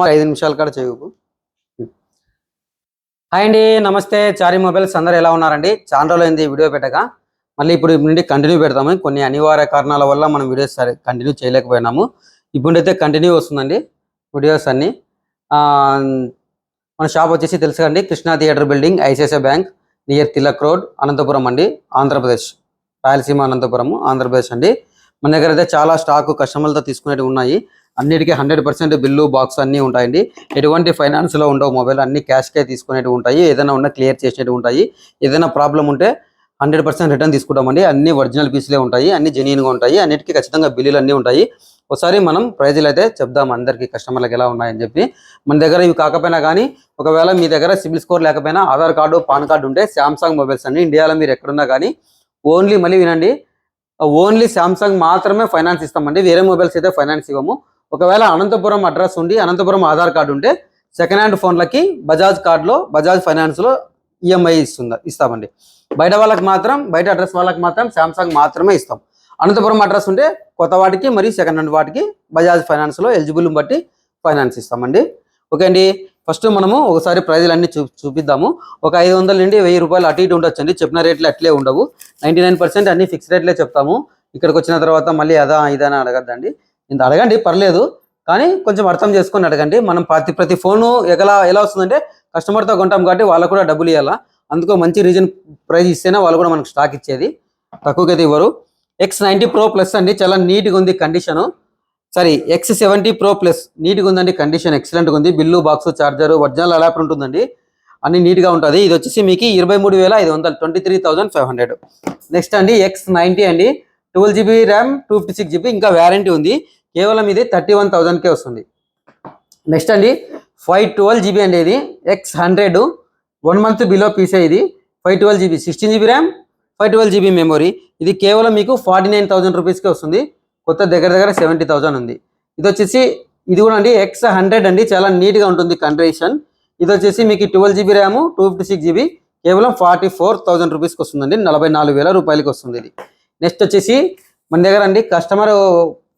మరి ఐదు నిమిషాల కాడ చేయకు. హాయ్ అండి నమస్తే. చారి మొబైల్స్ అందరు ఎలా ఉన్నారండి? చాలా రోజులైంది వీడియో పెట్టక. మళ్ళీ ఇప్పుడు నుండి కంటిన్యూ పెడతాము. కొన్ని అనివార్య కారణాల వల్ల మనం వీడియోస్ కంటిన్యూ చేయలేకపోయినాము. ఇప్పుడైతే కంటిన్యూ వస్తుందండి వీడియోస్ అన్ని. మన షాప్ వచ్చేసి తెలుసుకోండి Krishna theatre building ICICI bank near Tilak road Anantapur అండి ఆంధ్రప్రదేశ్. రాయలసీమ అనంతపురం ఆంధ్రప్రదేశ్ అండి. మన దగ్గర అయితే చాలా స్టాక్ కస్టమర్లతో తీసుకునేవి ఉన్నాయి. అన్నిటికీ హండ్రెడ్ పర్సెంట్ బిల్లు బాక్స్ అన్నీ ఉంటాయండి. ఎటువంటి ఫైనాన్స్లో ఉండవు. మొబైల్ అన్ని క్యాష్కే తీసుకునేటివి తీసుకునేవి ఉంటాయి. ఏదైనా ఉన్నా క్లియర్ చేసేవి ఉంటాయి. ఏదైనా ప్రాబ్లం ఉంటే హండ్రెడ్ పర్సెంట్ రిటర్న్ తీసుకుంటామండి. అన్ని ఒరిజినల్ పీసులే ఉంటాయి. అన్ని జెన్యున్గా ఉంటాయి. అన్నిటికీ ఖచ్చితంగా బిల్లులు అన్నీ ఉంటాయి. ఒకసారి మనం ప్రైజులు అయితే చెప్దాం అందరికీ. కస్టమర్లకు ఎలా ఉన్నాయని చెప్పి. మన దగ్గర ఇవి కాకపోయినా కానీ ఒకవేళ మీ దగ్గర సిబిల్ స్కోర్ లేకపోయినా ఆధార్ కార్డు పాన్ కార్డు ఉంటే శాంసంగ్ మొబైల్స్ అండి. ఇండియాలో మీరు ఎక్కడున్నా కానీ ఓన్లీ మళ్ళీ వినండి. ఓన్లీ శాంసంగ్ మాత్రమే ఫైనాన్స్ ఇస్తామండి. వేరే మొబైల్స్ అయితే ఫైనాన్స్ ఇవ్వము. ఒకవేళ అనంతపురం అడ్రస్ ఉండి అనంతపురం ఆధార్ కార్డు ఉంటే సెకండ్ హ్యాండ్ ఫోన్లకి బజాజ్ కార్డులో బజాజ్ ఫైనాన్స్లో ఈఎంఐ ఇస్తుంది ఇస్తామండి. బయట వాళ్ళకి మాత్రం బయట అడ్రస్ వాళ్ళకి మాత్రం శాంసంగ్ మాత్రమే ఇస్తాం. అనంతపురం అడ్రస్ ఉంటే కొత్త వాటికి మరియు సెకండ్ హ్యాండ్ వాటికి బజాజ్ ఫైనాన్స్లో ఎలిజిబుల్ బట్టి ఫైనాన్స్ ఇస్తామండి. ఓకే అండి. ఫస్ట్ మనము ఒకసారి ప్రైజులు అన్ని చూ చూపిద్దాము. ఒక ఐదు వందల నుండి వెయ్యి రూపాయలు అటు ఇటు ఉండొచ్చండి. చెప్పిన రేట్లు అట్లే ఉండవు. నైంటీ నైన్ పర్సెంట్ అన్ని ఫిక్స్ రేట్లే చెప్తాము. ఇక్కడికి వచ్చిన తర్వాత మళ్ళీ అదా ఇదని అడగద్దండి. ఇంత అడగండి పర్లేదు. కానీ కొంచెం అర్థం చేసుకొని అడగండి. మనం ప్రతి ప్రతి ఫోను ఎలా ఎలా వస్తుందంటే కస్టమర్తో కొంటాం కాబట్టి వాళ్ళకు కూడా డబ్బులు ఇవ్వాలా అందుకో మంచి రీజన్ ప్రైజ్ ఇస్తేనే వాళ్ళు కూడా మనకు స్టాక్ ఇచ్చేది. తక్కువకైతే ఇవ్వరు. ఎక్స్ నైంటీ ప్రో ప్లస్ అండి. చాలా నీట్గా ఉంది condition sorry X seventy pro plus నీట్గా ఉందండి కండిషన్ ఎక్సలెంట్గా ఉంది. Bill box charger original adapter ఉంటుందండి. అన్ని నీట్గా ఉంటుంది. ఇది వచ్చేసి మీకు ఇరవై మూడు వేల ఐదు వందలు twenty three thousand five hundred next అండి ఎక్స్ నైంటీ అండి. Twelve GB RAM two fifty six GB ఇంకా వ్యారంటీ ఉంది. కేవలం ఇది థర్టీ వన్ థౌసండ్కే వస్తుంది. నెక్స్ట్ అండి ఫైవ్ ట్వెల్వ్ జీబీ అండి ఇది. X hundred one month below పీసే ఇది. Five twelve GB sixteen GB RAM five twelve GB memory. ఇది కేవలం మీకు ఫార్టీ నైన్ థౌసండ్ రూపీస్కే వస్తుంది. కొత్త దగ్గర దగ్గర సెవెంటీ థౌసండ్ ఉంది. ఇది వచ్చేసి ఇది కూడా అండి ఎక్స్ హండ్రెడ్ అండి. చాలా నీట్గా ఉంటుంది కండిషన్ ఇది వచ్చేసి మీకు twelve GB RAM two fifty six GB కేవలం ఫార్టీ ఫోర్ థౌసండ్ రూపీస్కి వస్తుందండి. నలభై నాలుగు వేల రూపాయలకి వస్తుంది ఇది. నెక్స్ట్ వచ్చేసి మన దగ్గర అండి కస్టమర్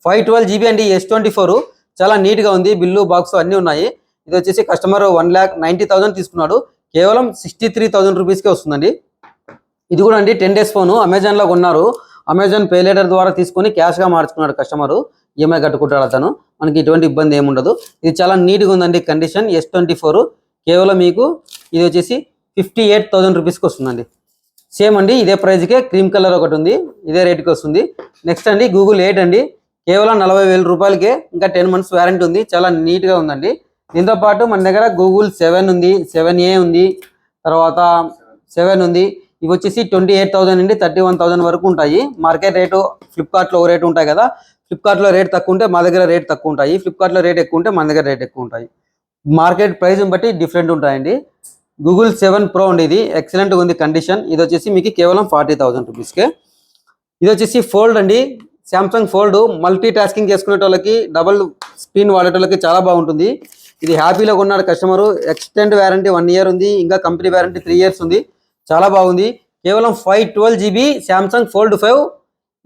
ఫైవ్ ట్వెల్వ్ జీబీ అండి ఎస్ ట్వంటీ ఫోర్ చాలా నీట్గా ఉంది బిల్లు బాక్స్ అన్నీ ఉన్నాయి. ఇది వచ్చేసి customer one lakh ninety thousand తీసుకున్నాడు. కేవలం సిక్స్టీ త్రీ థౌసండ్ రూపీస్కే వస్తుందండి. ఇది కూడా అండి టెన్ డేస్ ఫోన్ అమెజాన్లో కొన్నారు అమెజాన్ పే లెటర్ ద్వారా తీసుకొని క్యాష్గా మార్చుకున్నాడు కస్టమర్ ఈఎంఐ కట్టుకుంటాడు అతను. మనకి ఎటువంటి ఇబ్బంది ఏముండదు ఇది చాలా నీట్గా ఉందండి కండిషన్ ఎస్ ట్వంటీ ఫోర్ కేవలం మీకు ఇది వచ్చేసి ఫిఫ్టీ ఎయిట్ థౌసండ్ రూపీస్కి వస్తుందండి. సేమ్ అండి ఇదే ప్రైజ్కే క్రీమ్ కలర్ ఒకటి ఉంది ఇదే రేట్కి వస్తుంది. నెక్స్ట్ అండి గూగుల్ ఎయిట్ అండి. కేవలం నలభై వేల రూపాయలకే ఇంకా టెన్ మంత్స్ వారంటీ ఉంది చాలా నీట్గా ఉందండి. దీంతో పాటు మన దగ్గర గూగుల్ సెవెన్ ఉంది సెవెన్ ఏ ఉంది తర్వాత సెవెన్ ఉంది. ఇవి వచ్చేసి ట్వంటీ ఎయిట్ థౌసండ్ నుండి థర్టీ వన్ థౌసండ్ వరకు ఉంటాయి. మార్కెట్ రేటు ఫ్లిప్కార్ట్లో ఒక రేటు ఉంటాయి కదా ఫ్లిప్కార్ట్లో రేట్ తక్కువ ఉంటే మా దగ్గర రేట్ తక్కువ ఉంటాయి. ఫ్లిప్కార్ట్లో రేట్ ఎక్కువ ఉంటే మన దగ్గర రేట్ ఎక్కువ ఉంటాయి. మార్కెట్ ప్రైస్ని బట్టి డిఫరెంట్ ఉంటాయండి. గూగుల్ సెవెన్ ప్రో అండి ఇది. ఎక్సలెంట్గా ఉంది కండిషన్ ఇది వచ్చేసి మీకు కేవలం ఫార్టీ థౌసండ్ రూపీస్కే ఇది వచ్చేసి ఫోల్డ్ అండి. శాంసంగ్ ఫోల్డ్ మల్టీ టాస్కింగ్ చేసుకునే వాళ్ళకి డబుల్ స్క్రీన్ వాడేటోళ్ళకి చాలా బాగుంటుంది. ఇది హ్యాపీలో కొన్నాడు customer extend warranty one year ఉంది. ఇంకా కంపెనీ వ్యారంటీ త్రీ ఇయర్స్ ఉంది. చాలా బాగుంది. కేవలం five twelve GB Samsung Fold five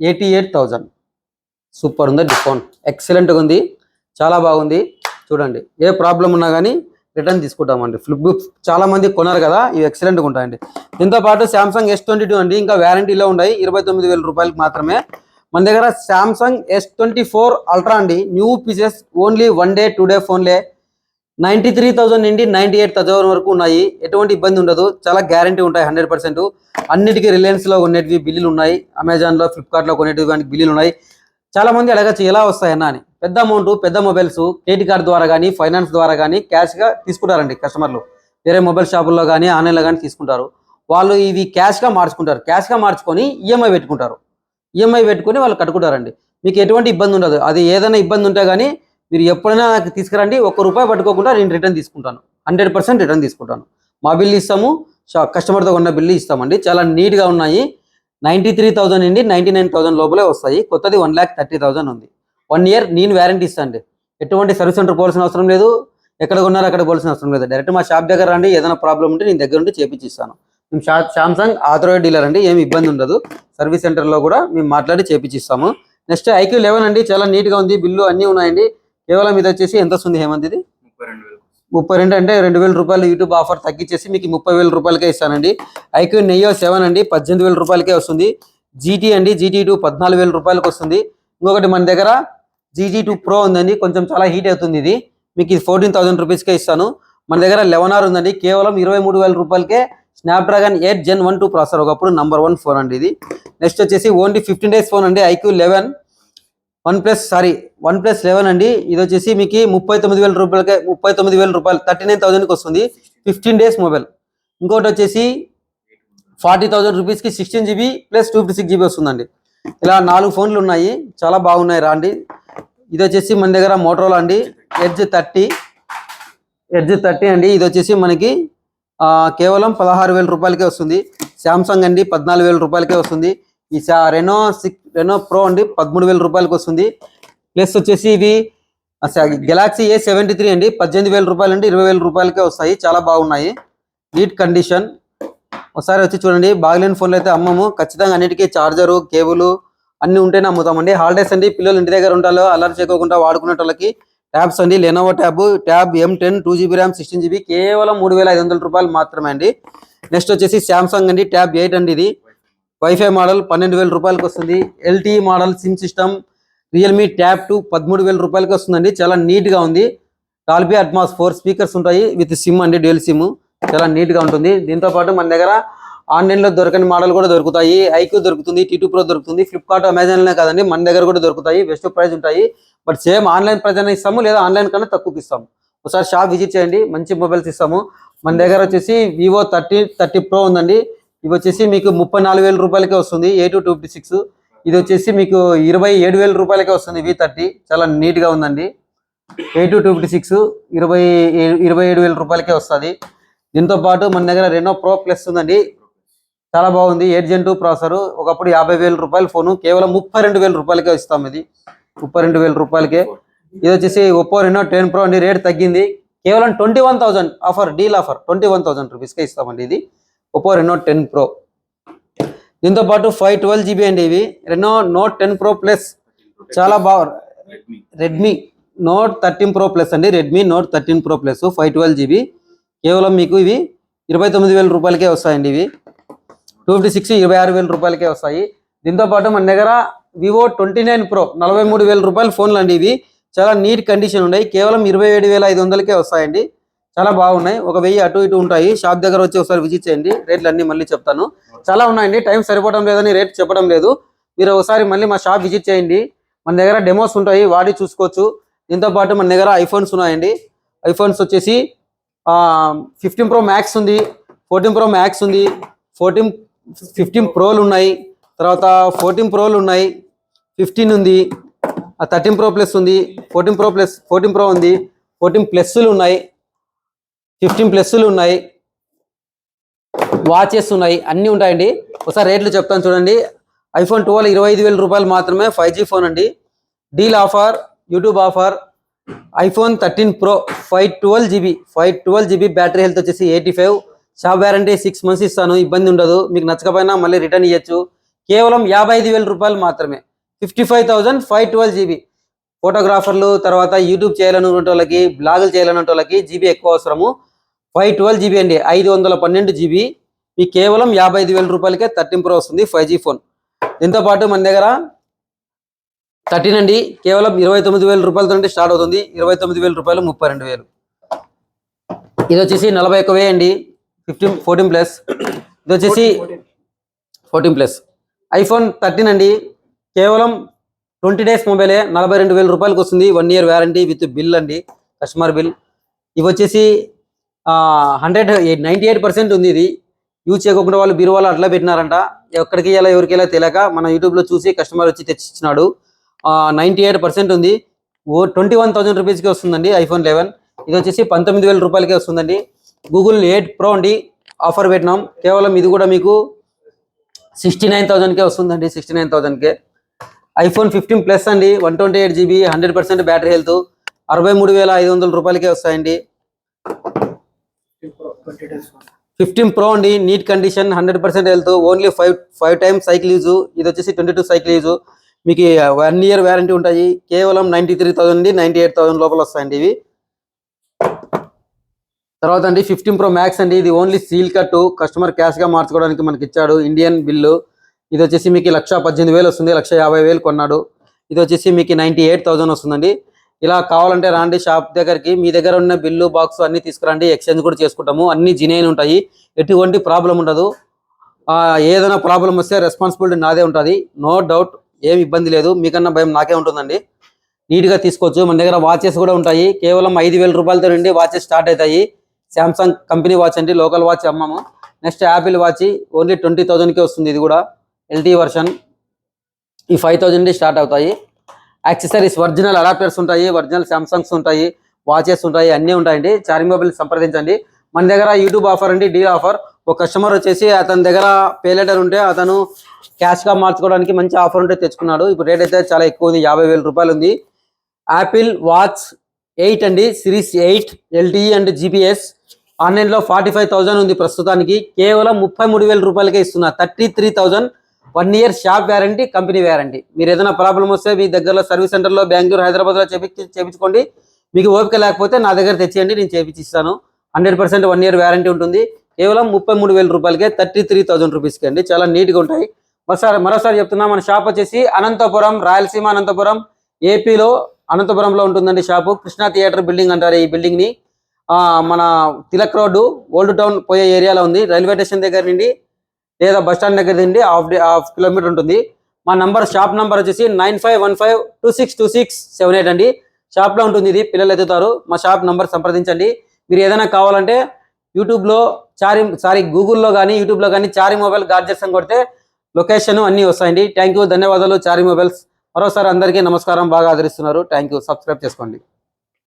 eighty eight thousand super ఉంది డిస్కౌంట్. ఎక్సలెంట్గా ఉంది. చాలా బాగుంది. చూడండి. ఏ ప్రాబ్లం ఉన్నా కానీ రిటర్న్ తీసుకుంటామండి. ఫ్లిప్ చాలా మంది కొన్నారు కదా ఇవి ఎక్సలెంట్గా ఉంటాయండి. దీంతో పాటు శాంసంగ్ ఎస్ ట్వంటీ టూ అండి ఇంకా వ్యారంటీలో ఉన్నాయి ఇరవై తొమ్మిది వేల రూపాయలకి మాత్రమే. మన దగ్గర Samsung S twenty four Ultra అండి new pieces only one day two day ఫోన్లే నైంటీ త్రీ థౌసండ్ నుండి నైంటీ ఎయిట్ థౌసండ్ వరకు ఉన్నాయి. ఎటువంటి ఇబ్బంది ఉండదు చాలా గ్యారంటీ ఉంటాయి హండ్రెడ్ పర్సెంట్ అన్నిటికీ రిలయన్స్లో కొనేటివి బిల్లులు ఉన్నాయి అమెజాన్లో ఫ్లిప్కార్ట్లో కొనేటివి బిల్లులు ఉన్నాయి. చాలా మంది అడగచ్చు ఎలా వస్తాయన్నా అని. పెద్ద అమౌంట్ పెద్ద మొబైల్స్ క్రెడిట్ కార్డు ద్వారా కానీ ఫైనాన్స్ ద్వారా కానీ క్యాష్గా తీసుకుంటారండి కస్టమర్లు వేరే మొబైల్ షాపుల్లో కానీ ఆన్లైన్లో కానీ తీసుకుంటారు. వాళ్ళు ఇవి క్యాష్గా మార్చుకుంటారు. క్యాష్గా మార్చుకొని ఈఎంఐ పెట్టుకుంటారు. ఈఎంఐ పెట్టుకొని వాళ్ళు కట్టుకుంటారండి. మీకు ఎటువంటి ఇబ్బంది ఉండదు. అది ఏదైనా ఇబ్బంది ఉంటే కానీ మీరు ఎప్పుడైనా నాకు తీసుకురండి. ఒక్క రూపాయి పట్టుకోకుండా నేను రిటర్న్ తీసుకుంటాను. హండ్రెడ్ పర్సెంట్ రిటర్న్ తీసుకుంటాను. మా బిల్లు ఇస్తాము. కస్టమర్తో ఉన్న బిల్లు ఇస్తామండి. చాలా నీట్గా ఉన్నాయి. నైంటీ త్రీ థౌసండ్ నుండి నైంటీ నైన్ థౌసండ్ లోపలే వస్తాయి. కొత్తది వన్ ల్యాక్ థర్టీ థౌసండ్ ఉంది. వన్ ఇయర్ నేను వ్యారంటీ ఇస్తాను ఎటువంటి సర్వీస్ సెంటర్ పోవాల్సిన అవసరం లేదు. ఎక్కడ ఉన్నారో అక్కడ పోవాల్సిన అవసరం లేదు. డైరెక్ట్ మా షాప్ దగ్గర రండి. ఏదైనా ప్రాబ్లం ఉంటే నేను దగ్గర నుండి చేపించిస్తాను మేము షా శాంసంగ్ ఆథరైడ్ డీలర్ అండి. ఏమి ఇబ్బంది ఉండదు. సర్వీస్ సెంటర్లో కూడా మేము మాట్లాడి చేపించిస్తాము నెక్స్ట్ ఐక్యూ లెవెన్ అండి. చాలా నీట్గా ఉంది. బిల్లు అన్నీ ఉన్నాయండి. కేవలం ఇది వచ్చేసి ఎంత వస్తుంది హేమంత్ ఇది? ముప్పై రెండు అంటే రెండు వేల రూపాయలు యూట్యూబ్ ఆఫర్ తగ్గించేసి మీకు ముప్పై వేల రూపాయలకే ఇస్తానండి. ఐక్యూ నెయ్యో సెవెన్ అండి పద్దెనిమిది వేల రూపాయలకే వస్తుంది. జీటీ అండి జీటీ టూ పద్నాలుగు వేల రూపాయలకి వస్తుంది. ఇంకొకటి మన దగ్గర జీటీ టూ ప్రో ఉందండి కొంచెం చాలా హీట్ అవుతుంది ఇది. మీకు ఇది ఫోర్టీన్ థౌసండ్ రూపీస్కే ఇస్తాను. మన దగ్గర లెవెన్ ఆర్ ఉందండి కేవలం ఇరవై మూడు వేల రూపాయలకే Snapdragon eight gen one two processor ఒకప్పుడు నంబర్ వన్ ఫోన్ అండి ఇది. నెక్స్ట్ వచ్చేసి ఓన్లీ ఫిఫ్టీన్ డేస్ ఫోన్ అండి iQOO eleven OnePlus sorry OnePlus eleven అండి. ఇది వచ్చేసి మీకు ముప్పై తొమ్మిది వేల రూపాయలకే ముప్పై తొమ్మిది వేల రూపాయలు థర్టీ నైన్ థౌసండ్కి వస్తుంది. Fifteen days mobile. ఇంకోటి వచ్చేసి ఫార్టీ థౌసండ్ రూపీస్కి sixteen GB plus two fifty six GB వస్తుందండి. ఇలా నాలుగు ఫోన్లు ఉన్నాయి. చాలా బాగున్నాయి రాండి ఇది వచ్చేసి మన దగ్గర మోటరోలా అండి. Edge thirty. ఎడ్జ్ థర్టీ అండి. ఇది వచ్చేసి మనకి కేవలం పదహారు వేల రూపాయలకే వస్తుంది. శాంసంగ్ అండి పద్నాలుగు వేల రూపాయలకే వస్తుంది. ఈ సా రెనో సిక్స్ రెనో ప్రో అండి పదమూడు వేల రూపాయలకి వస్తుంది. ప్లస్ వచ్చేసి ఇవి గెలాక్సీ ఏ సెవెంటీ త్రీ అండి పద్దెనిమిది వేల రూపాయలు అండి ఇరవై వేల రూపాయలకే వస్తాయి చాలా బాగున్నాయి. నీట్ కండిషన్ ఒకసారి వచ్చి చూడండి బాగలేని ఫోన్లు అయితే అమ్మము. ఖచ్చితంగా అన్నిటికీ చార్జరు కేబుల్ అన్ని ఉంటేనే అమ్ముతామండి. హాలిడేస్ అండి పిల్లలు ఇంటి దగ్గర ఉంటాలో అలర్ట్ చేయకుండా వాడుకునే వాళ్ళకి ట్యాబ్స్ అండి Lenovo tab tab M ten two GB RAM sixteen GB కేవలం మూడు వేల ఐదు వందల రూపాయలు మాత్రమే అండి. నెక్స్ట్ వచ్చేసి శాంసంగ్ అండి ట్యాబ్ ఎయిట్ అండి ఇది. వైఫై మోడల్ పన్నెండు వేల రూపాయలకు వస్తుంది. LTE model SIM system Realme tab two పదమూడు వేల రూపాయలకు వస్తుందండి. చాలా నీట్గా ఉంది. టాల్బీ అడ్మాస్ ఫోర్ స్పీకర్స్ ఉంటాయి విత్ సిమ్ అండి డ్యూయల్ సిమ్ చాలా నీట్గా ఉంటుంది. దీంతో పాటు మన దగ్గర ఆన్లైన్లో దొరకని మోడల్ కూడా దొరుకుతాయి. ఐక్యూ దొరుకుతుంది టీ ప్రో దొరుకుతుంది ఫ్లిప్కార్ట్ అమెజాన్ కాదండి మన దగ్గర కూడా దొరుకుతాయి. బెస్ట్ ప్రైస్ ఉంటాయి. బట్ సేమ్ ఆన్లైన్ ప్రైస్ ఇస్తాము లేదా ఆన్లైన్ కన్నా తక్కువకి ఇస్తాము. ఒకసారి షాప్ విజిట్ చేయండి మంచి మొబైల్స్ ఇస్తాము. మన దగ్గర వచ్చేసి వివో థర్టీ థర్టీ ప్రో ఉందండి. ఇవి వచ్చేసి మీకు ముప్పై నాలుగు వేల రూపాయలకే వస్తుంది A two two fifty six ఇది వచ్చేసి మీకు ఇరవై ఏడు వేల రూపాయలకే వస్తుంది వి థర్టీ చాలా నీట్గా ఉందండి. A two two fifty six ఇరవై ఇరవై ఏడు వేల రూపాయలకే వస్తుంది. దీంతో పాటు మన దగ్గర రెనో ప్రో ప్లస్ ఉందండి. చాలా బాగుంది. ఎయిట్ జెన్ టూ ప్రాసెసర్ ఒకప్పుడు యాభై వేల రూపాయల ఫోను కేవలం ముప్పై రెండు వేల రూపాయలకే ఇస్తాం ఇది. ముప్పై రెండు వేల రూపాయలకే. ఇది వచ్చేసి ఒప్పో రెనో టెన్ ప్రో అండి. రేట్ తగ్గింది. కేవలం twenty one thousand offer deal offer twenty one thousand రూపీస్కే ఇస్తామండి ఇది. ఒప్పో రెనో టెన్ ప్రో దీంతో పాటు ఫైవ్ ట్వెల్వ్ జీబీ అండి ఇవి. Reno note ten pro plus చాలా బాగా Redmi note thirteen pro plus అండి. Redmi note thirteen pro plus five twelve GB కేవలం మీకు ఇవి ఇరవై తొమ్మిది వేల రూపాయలకే వస్తాయండి ఇవి. టూ ఫిఫ్టీ సిక్స్ ఇరవై ఆరు వేల రూపాయలకే వస్తాయి. దీంతో పాటు మన దగ్గర వివో ట్వంటీ నైన్ ప్రో నలభై మూడు వేల రూపాయల ఫోన్లు అండి ఇవి. చాలా నీట్ కండిషన్ ఉన్నాయి. కేవలం ఇరవై ఏడు వేల ఐదు వందలకే వస్తాయండి. చాలా బాగున్నాయి. ఒక వెయ్యి అటు ఇటు ఉంటాయి. షాప్ దగ్గర వచ్చి ఒకసారి విజిట్ చేయండి. రేట్లు అన్ని మళ్ళీ చెప్తాను. చాలా ఉన్నాయండి. టైం సరిపోవడం లేదని రేట్ చెప్పడం లేదు. మీరు ఒకసారి మళ్ళీ మా షాప్ విజిట్ చేయండి. మన దగ్గర డెమోస్ ఉంటాయి. వాడి చూసుకోవచ్చు. దీంతోపాటు మన దగ్గర ఐఫోన్స్ ఉన్నాయండి. ఐఫోన్స్ వచ్చేసి ఫిఫ్టీన్ ప్రో మ్యాక్స్ ఉంది. ఫోర్టీన్ ప్రో మ్యాక్స్ ఉంది. ఫోర్టీన్ ఫిఫ్టీన్ ప్రోలు ఉన్నాయి. తర్వాత ఫోర్టీన్ ప్రోలు ఉన్నాయి. ఫిఫ్టీన్ ఉంది. థర్టీన్ ప్రో ప్లస్ ఉంది. Fourteen pro plus fourteen pro ఉంది. ఫోర్టీన్ ప్లస్లు ఉన్నాయి. ఫిఫ్టీన్ ప్లస్లు ఉన్నాయి. వాచెస్ ఉన్నాయి. అన్నీ ఉంటాయండి. ఒకసారి రేట్లు చెప్తాను చూడండి. ఐఫోన్ ట్వెల్వ్ ఇరవై ఐదు వేల రూపాయలు మాత్రమే ఫైవ్ జీ ఫోన్ అండి. Deal offer YouTube offer iPhone thirteen pro five twelve GB five twelve GB battery health వచ్చేసి eighty five shop warranty six months ఇస్తాను. ఇబ్బంది ఉండదు. మీకు నచ్చకపోయినా మళ్ళీ రిటర్న్ ఇవ్వచ్చు కేవలం యాభై ఐదు వేల రూపాయలు మాత్రమే. Fifty five thousand five twelve GB ఫోటోగ్రాఫర్లు తర్వాత యూట్యూబ్ చేయాలనుకునే వాళ్ళకి బ్లాగులు చేయాలనే వాళ్ళకి జీబీ ఎక్కువ అవసరము. ఫైవ్ ట్వెల్వ్ జీబీ అండి. ఐదు వందల పన్నెండు జీబీ. మీకు కేవలం యాభై ఐదు వేల రూపాయలకే థర్టీన్ ప్రో వస్తుంది ఫైవ్ జీ ఫోన్. దీంతో పాటు మన దగ్గర థర్టీన్ అండి. కేవలం ఇరవై తొమ్మిది వేల రూపాయలతో స్టార్ట్ అవుతుంది. ఇరవై తొమ్మిది వేల రూపాయలు ముప్పై రెండు వేలు. ఇది వచ్చేసి నలభై ఒక్క వే అండి. Fifteen fourteen plus. ఇది వచ్చేసి ఫోర్టీన్ ప్లస్. ఐఫోన్ థర్టీన్ అండి. కేవలం ట్వంటీ డేస్ మొబైలే నలభై రెండు వేల రూపాయలకి వస్తుంది. One year warranty with bill అండి. Customer bill. ఇవి వచ్చేసి హండ్రెడ్ నైంటీ ఎయిట్ పర్సెంట్ ఉంది ఇది. యూజ్ చేయకుండా వాళ్ళు బీరువాలో అట్లా పెట్టినారంట. ఎక్కడికి వెళ్ళా ఎవరికి వెళ్ళా తెలియక మన యూట్యూబ్లో చూసి కస్టమర్ వచ్చి తెచ్చిచ్చినాడు. నైంటీ ఎయిట్ పర్సెంట్ ఉంది. ఓ ట్వంటీ వన్ థౌసండ్ రూపీస్కి వస్తుందండి ఐఫోన్ లెవెన్ ఇది వచ్చేసి పంతొమ్మిది వేల రూపాయలకే వస్తుందండి. గూగుల్ ఎయిట్ ప్రో అండి. ఆఫర్ పెట్టినాం. కేవలం ఇది కూడా మీకు సిక్స్టీ నైన్ థౌసండ్కే వస్తుందండి సిక్స్టీ నైన్ థౌసండ్కే ఐఫోన్ ఫిఫ్టీన్ ప్లస్ అండి. One twenty eight GB hundred percent battery health అరవై మూడు వేల ఐదు వందల రూపాయలకే వస్తాయండి. ఫిఫ్టీన్ ప్రో అండి neat condition hundred percent health only five five times cycle use ఇది వచ్చేసి ట్వంటీ టూ సైకిల్ యూజ్ మీకు వన్ ఇయర్ వ్యారంటీ ఉంటాయి. కేవలం ninety three thousand ninety eight thousand లోపల వస్తాయండి ఇవి. తర్వాత అండి ఫిఫ్టీన్ ప్రో మ్యాక్స్ అండి. ఇది ఓన్లీ సీల్ కట్ కస్టమర్ క్యాష్గా మార్చుకోవడానికి మనకి ఇచ్చాడు ఇండియన్ బిల్లు ఇది వచ్చేసి మీకు లక్ష పద్దెనిమిది వేలు వస్తుంది లక్ష యాభై వేలు కొన్నాడు. ఇది వచ్చేసి మీకు నైన్టీ ఎయిట్ థౌసండ్ వస్తుందండి. ఇలా కావాలంటే రాండి షాప్ దగ్గరికి మీ దగ్గర ఉన్న బిల్లు బాక్స్ అన్ని తీసుకురండి ఎక్స్చేంజ్ కూడా చేసుకుంటాము. అన్ని జినైన్ ఉంటాయి. ఎటువంటి ప్రాబ్లం ఉండదు. ఏదైనా ప్రాబ్లం వస్తే రెస్పాన్సిబిలిటీ నాదే ఉంటుంది. నో డౌట్ ఏం ఇబ్బంది లేదు. మీకన్నా భయం నాకే ఉంటుందండి. నీట్గా తీసుకోవచ్చు. మన దగ్గర వాచెస్ కూడా ఉంటాయి. కేవలం ఐదు వేల రూపాయలతో నుండి వాచెస్ స్టార్ట్ అవుతాయి. శాంసంగ్ కంపెనీ వాచ్ అండి. Local watch అమ్మాము. Next Apple watch only twenty థౌజండ్కే వస్తుంది ఇది కూడా. ఎల్టీ వర్షన్ ఈ ఫైవ్ థౌజండ్ స్టార్ట్ అవుతాయి. యాక్సెసరీస్ ఒరిజినల్ అడాప్టర్స్ ఉంటాయి ఒరిజినల్ శాంసంగ్స్ ఉంటాయి వాచెస్ ఉంటాయి అన్నీ ఉంటాయండి. చార్మి మొబైల్ సంప్రదించండి. మన దగ్గర యూట్యూబ్ ఆఫర్ అండి డీల్ ఆఫర్ ఒక కస్టమర్ వచ్చేసి అతని దగ్గర పే లెటర్ ఉంటే అతను క్యాష్గా మార్చుకోవడానికి మంచి ఆఫర్ ఉంటే తెచ్చుకున్నాడు. ఇప్పుడు రేట్ అయితే చాలా ఎక్కువ ఉంది యాభై వేల రూపాయలు ఉంది. యాపిల్ వాచ్ ఎయిట్ అండి series eight LTE and GPS ఆన్లైన్లో ఫార్టీ ఫైవ్ థౌసండ్ ఉంది ప్రస్తుతానికి. కేవలం ముప్పై మూడు వేల రూపాయలకే ఇస్తున్నా thirty three thousand one year shop warranty company warranty మీరు ఏదైనా ప్రాబ్లం వస్తే మీ దగ్గరలో సర్వీస్ సెంటర్లో బెంగళూరు హైదరాబాద్లో చేపించి చేపించుకోండి. మీకు ఓపిక లేకపోతే నా దగ్గర తెచ్చేయండి నేను చేపించిస్తాను hundred percent one year warranty ఉంటుంది. కేవలం ముప్పై మూడు వేల రూపాయలకే థర్టీ త్రీ థౌసండ్ రూపీస్కి అండి. చాలా నీట్గా ఉంటాయి. మరోసారి మరోసారి చెప్తున్నా మన షాప్ వచ్చేసి అనంతపురం రాయలసీమ అనంతపురం ఏపీలో అనంతపురంలో ఉంటుందండి షాపు. కృష్ణా థియేటర్ బిల్డింగ్ అంటారు ఈ బిల్డింగ్ని. మన తిలక్ రోడ్డు ఓల్డ్ టౌన్ పోయే ఏరియాలో ఉంది. రైల్వే స్టేషన్ దగ్గర నుండి లేదా బస్ స్టాండ్ దగ్గర నుండి హాఫ్ డే హాఫ్ కిలోమీటర్ ఉంటుంది. మా నంబర్ షాప్ నంబర్ వచ్చేసి nine five one five two six two six seven eight అండి. షాప్లో ఉంటుంది ఇది పిల్లలు ఎదుగుతారు మా షాప్ నంబర్ సంప్రదించండి. మీరు ఏదైనా కావాలంటే యూట్యూబ్లో చారి సారీ గూగుల్లో కానీ యూట్యూబ్లో కానీ చారి మొబైల్ గార్జెస్ అని కొడితే లొకేషన్ అన్నీ వస్తాయండి. థ్యాంక్ యూ ధన్యవాదాలు. చారి మొబైల్స్. మరోసారి అందరికీ నమస్కారం. బాగా ఆదరిస్తున్నారు. Thank you. సబ్స్క్రైబ్ చేసుకోండి.